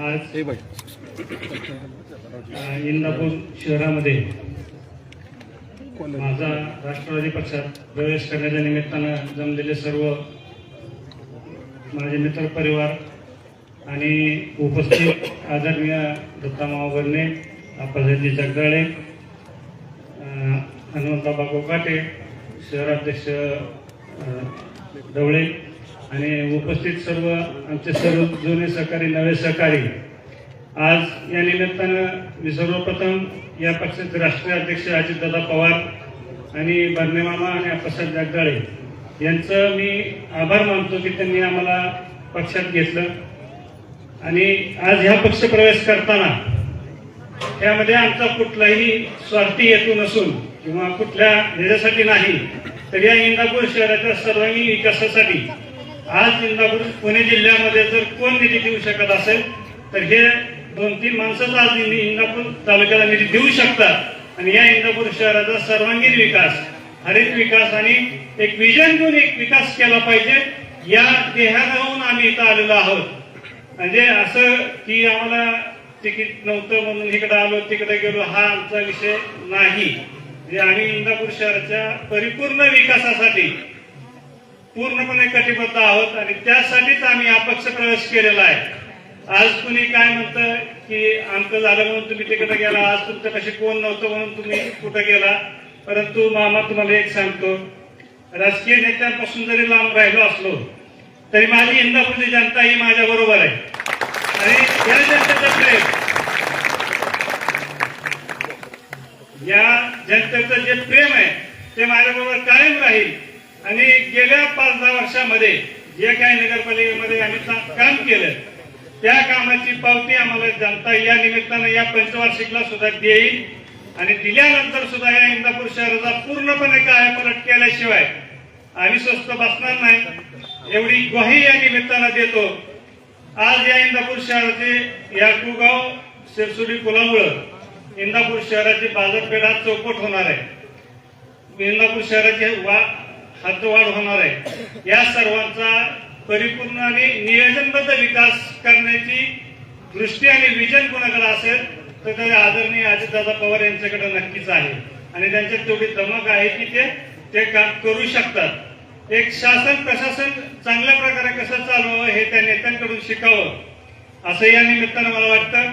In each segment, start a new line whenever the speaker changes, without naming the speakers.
आज इंदापूर शहरामध्ये माझा राष्ट्रवादी पक्षात प्रवेश करण्याच्या निमित्तानं जमलेले सर्व माझे मित्र परिवार आणि उपस्थित आदरणीय दत्ता मावगरणे आप्पासाहेबजी जगदाळे अ, हनुमंतबा कोकाटे शहराध्यक्ष ढवळे आणि उपस्थित सर्व आमचे सर्व जुने सहकारी नवे सहकारी आज या निमित्तानं मी सर्वप्रथम या पक्षाचे राष्ट्रीय अध्यक्ष अजितदादा पवार आणि बर्नेमामा आणि अप्रसाद जगदाळे यांचं मी आभार मानतो की त्यांनी आम्हाला पक्षात घेतलं. आणि आज ह्या पक्ष प्रवेश करताना त्यामध्ये आमचा कुठलाही स्वार्थी हेतू नसून किंवा कुठल्या ध्येयासाठी नाही तर या इंदापूर शहराच्या सर्वांगीण विकासासाठी आज इंदापूर पुणे जिल्ह्यामध्ये जर कोण निधी देऊ शकत असेल तर हे दोन तीन माणसंच आज निधी इंदापूर तालुक्याला निधी देऊ शकतात. आणि या इंदापूर शहराचा सर्वांगीण विकास हरित विकास आणि एक विजन घेऊन एक विकास केला पाहिजे या ध्येयानं आम्ही इथं आलेलो आहोत. म्हणजे असं की आम्हाला तिकीट नव्हतं म्हणून इकडे आलो तिकडे गेलो हा आमचा विषय नाही. म्हणजे आम्ही इंदापूर शहराच्या परिपूर्ण विकासासाठी पूर्णपणे कटिबद्ध आहोत आणि त्यासाठीच आम्ही अपक्ष प्रवेश केलेला आहे. आज कुणी काय म्हणतं की आमचं झालं म्हणून तुम्ही तिकडे गेला आज तुमचं कशी कोण नव्हतं म्हणून तुम्ही कुठं गेला? परंतु मामा तुम्हाला एक सांगतो राजकीय नेत्यांपासून जरी लांब राहिलो असलो तरी माझी इंदापूरची जनता ही माझ्या बरोबर आहे. आणि या जनतेचं प्रेम या जनतेचं जे प्रेम आहे ते माझ्याबरोबर कायम राहील. आणि गेल्या पाच दहा वर्षामध्ये जे काही नगरपालिकेमध्ये आम्ही काम केलं त्या कामाची पावती आम्हाला जनता या निमित्तानं या पंचवार्षिकला सुद्धा देईल. आणि दिल्यानंतर सुद्धा या इंदापूर शहराचा पूर्णपणे कायापलट केल्याशिवाय आम्ही स्वस्त बसणार नाही. एवढी ग्वाही या निमित्तानं देतो. आज या इंदापूर शहराचे या कुगाव सिरसुडी पुलामुळं इंदापूर शहराची बाजारपेठ आज चौपट होणार आहे. इंदापूर शहराची वा हद्दवाढ होणार आहे. या सर्वांचा परिपूर्ण आणि नियोजनबद्ध विकास करण्याची दृष्टी आणि विजन कोणाकडे असेल तर ते आदरणीय अजितदादा पवार यांच्याकडे नक्कीच आहे. आणि त्यांच्यात तेवढी धमक आहे की ते ते काम करू शकतात. एक शासन प्रशासन चांगल्या प्रकारे कसं चालवावं हे त्या नेत्यांकडून शिकावं असं या निमित्तानं मला वाटतं.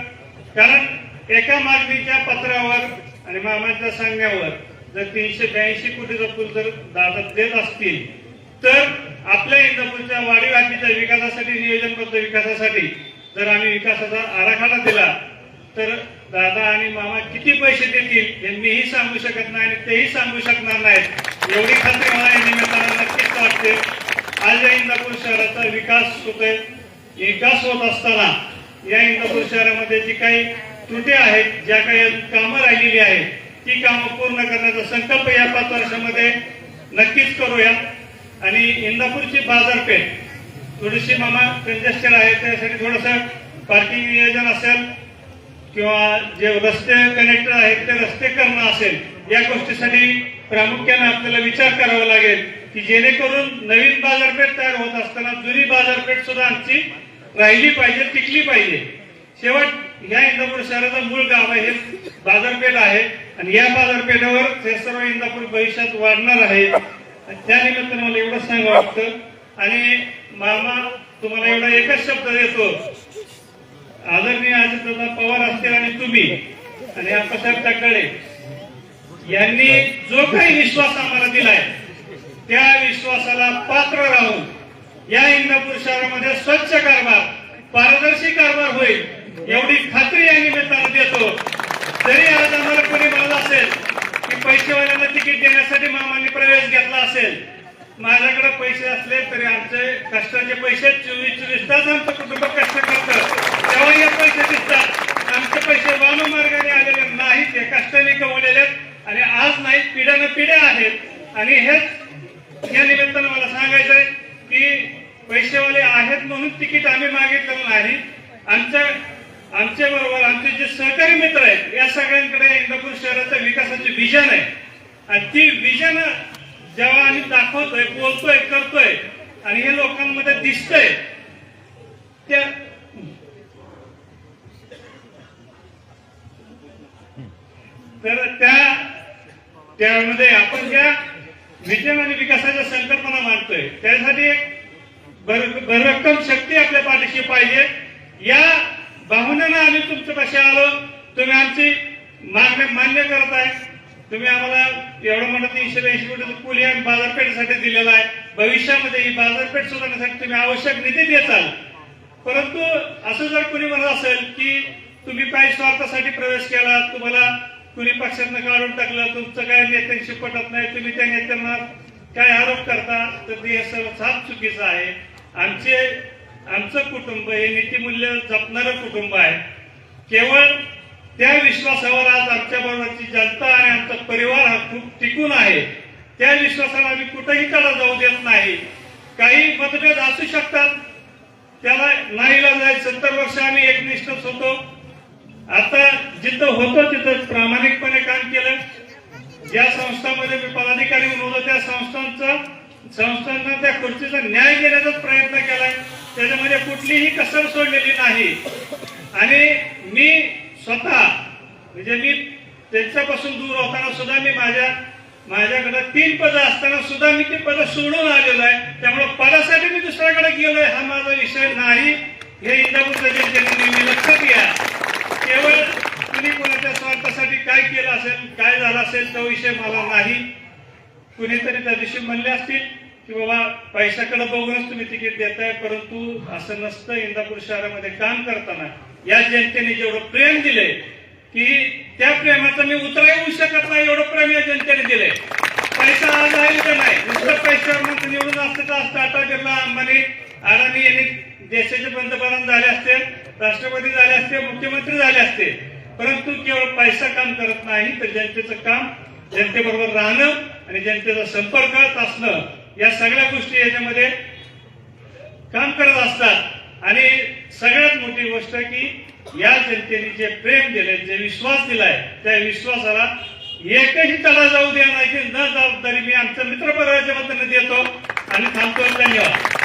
कारण एका मागणीच्या पत्रावर आणि मामाच्या सांगण्यावर जर तीनशे ब्याऐंशी कोटीचा पूल जर दादा देत असतील तर आपल्या इंदापूरच्या वाढीव हद्दीच्या विकासासाठी नियोजनबद्ध विकासासाठी जर आम्ही विकासाचा आराखडा दिला तर दादा आणि मामा किती पैसे देतील हे मीही सांगू शकत नाही आणि तेही सांगू शकणार नाहीत. एवढी खात्री मला या निमित्तानं नक्कीच वाटते. आज या इंदापूर शहराचा विकास होतोय विकास होत असताना या इंदापूर शहरामध्ये जी काही त्रुटी आहेत ज्या काही कामं राहिलेली आहेत ती कामं पूर्ण करण्याचा संकल्प या पाच वर्षामध्ये नक्कीच करूया आणि इंदापूरची बाजारपेठ थोडीशी मामा कंजेस्टेड आहे त्यासाठी थोडंसं पार्किंग नियोजन असेल किंवा जे रस्ते कनेक्टर आहेत ते रस्ते करणं असेल या गोष्टीसाठी प्रामुख्याने आपल्याला विचार करावा लागेल की जेणेकरून नवीन बाजारपेठ तयार होत असताना जुनी बाजारपेठ सुद्धा आमची राहिली पाहिजे टिकली पाहिजे. शेवट या इंदापूर शहराचं मूळ गाव आहे बाजारपेठ आहे. आणि या बाजारपेठेवर हे सर्व इंदापूर भविष्यात वाढणार आहे. आणि त्या निमित्तानं मला एवढं सांगावं वाटतं आणि मामा तुम्हाला एवढा एकच शब्द देतो. आदरणीय अजितदादा पवार असतील आणि तुम्ही आणि आप्पासाहेब तकडे यांनी जो काही विश्वास आम्हाला दिलाय त्या विश्वासाला पात्र राहून या इंदापूर शहरामध्ये स्वच्छ कारभार पारदर्शी कारभार होईल एवढी खात्री या निमित्तानं जरी आज आम्हाला कोणी म्हणत असेल की पैसेवाल्यांना तिकीट देण्यासाठी मामांनी प्रवेश घेतला असेल माझ्याकडे पैसे असले तरी आमचे कष्टाचे पैसे चोवीस चोवीस तास आमचं कुटुंब कष्ट करतं. तेव्हा हे पैसे दिसतात. आमचे पैसे वाममार्गाने आलेले नाहीत हे कष्टाने कमवलेले आहेत आणि आज नाही पिढ्यानं पिढ्या आहेत. आणि हेच या निमित्तानं मला सांगायचंय की पैसेवाले आहेत म्हणून तिकीट आम्ही मागितलेलं नाही. आमच्या आमच्या बरोबर आमचे जे सहकारी मित्र आहेत या सगळ्यांकडे इंदापूर शहराच्या विकासाचे विजन आहे. आणि ती विजन जेव्हा आम्ही दाखवतोय बोलतोय करतोय आणि हे लोकांमध्ये दिसतंय त्या तर त्या त्यामध्ये आपण ज्या विजन आणि विकासाच्या संकल्पना मांडतोय त्यासाठी एक भर भरभक्कम शक्ती आपल्या पाठीशी पाहिजे. या असताना आम्ही तुमच्यापाशी आलो. तुम्ही आमची मागणी मान्य करताय तुम्ही आम्हाला एवढं म्हणत तीनशे ऐंशी कोटी पूल आणि बाजारपेठेसाठी दिलेला आहे. भविष्यामध्ये ही बाजारपेठ सुधारण्यासाठी तुम्ही आवश्यक निधी देताल. परंतु असं जर कुणी म्हणत असेल की तुम्ही काही स्वार्थासाठी प्रवेश केला तुम्हाला कुणी पक्षातनं काढून टाकलं तुमचं काय नेत्यांशी पटत नाही तुम्ही त्या नेत्यांना काय आरोप करता तर ते सर्व साफ चुकीचं आहे. आमचे आमचं कुटुंब हे नीतिमूल्य जपणारं कुटुंब आहे. केवळ त्या विश्वासावर आज आमच्या बरोबरची जनता आणि आमचा परिवार हा खूप टिकून आहे. त्या विश्वासाला आम्ही कुठेही त्याला जाऊ देत नाही. काही मतभेद असू शकतात. त्याला नाहीला आहे सत्तर वर्ष आम्ही एकनिष्ठच होतो. आता जिथं होतं तिथं प्रामाणिकपणे काम केलं. ज्या संस्थांमध्ये मी पदाधिकारी म्हणून होतो त्या संस्थांचा संस्थांना त्या खुर्चीचा न्याय घेण्याचाच प्रयत्न केलाय. त्याच्यामध्ये कुठलीही कसर सोडलेली नाही. आणि मी स्वतः म्हणजे मी त्यांच्यापासून दूर होताना सुद्धा मी माझ्या माझ्याकडे तीन पदं असताना सुद्धा मी ती पदं सोडून आलेलो आहे. त्यामुळे पदासाठी मी दुसऱ्याकडे गेलोय हा माझा विषय नाही. हे इंदापूरच्या जनतेने नेहमी लक्षात घ्या. केवळ कुणी कोणाच्या स्वार्थासाठी काय केलं असेल काय झालं असेल तो विषय मला नाही. कुणीतरी त्या दिवशी म्हणले असतील की बाबा पैशाकडे बघूनच तुम्ही तिकीट देताय परंतु असं नसतं इंदापूर शहरामध्ये काम करताना. या जनतेने जेवढं प्रेम दिले की त्या प्रेमाचा मी उतरा येऊ शकत नाही एवढं प्रेम या जनतेने दिलंय पैसा आज आहे का नाही? नुसतं पैशावर म्हणून निवडून असतं तर आज टाटा बिर्ला अंबानी अडाणी यांनी देशाचे पंतप्रधान झाले असते राष्ट्रपती झाले असते मुख्यमंत्री झाले असते. परंतु केवळ पैसा काम करत नाही तर जनतेचं काम जनतेबरोबर राहणं आणि जनतेचा संपर्क असणं या सगळ्या गोष्टी याच्यामध्ये काम करत असतात. आणि सगळ्यात मोठी गोष्ट की या जनतेने जे प्रेम दिले जे विश्वास दिलाय त्या विश्वासाला एकही तडा जाऊ द्या नाही की न जबाबदारी मी आमच्या मित्रपरिवाराच्या मदतीने देतो. आणि थांबतो. धन्यवाद.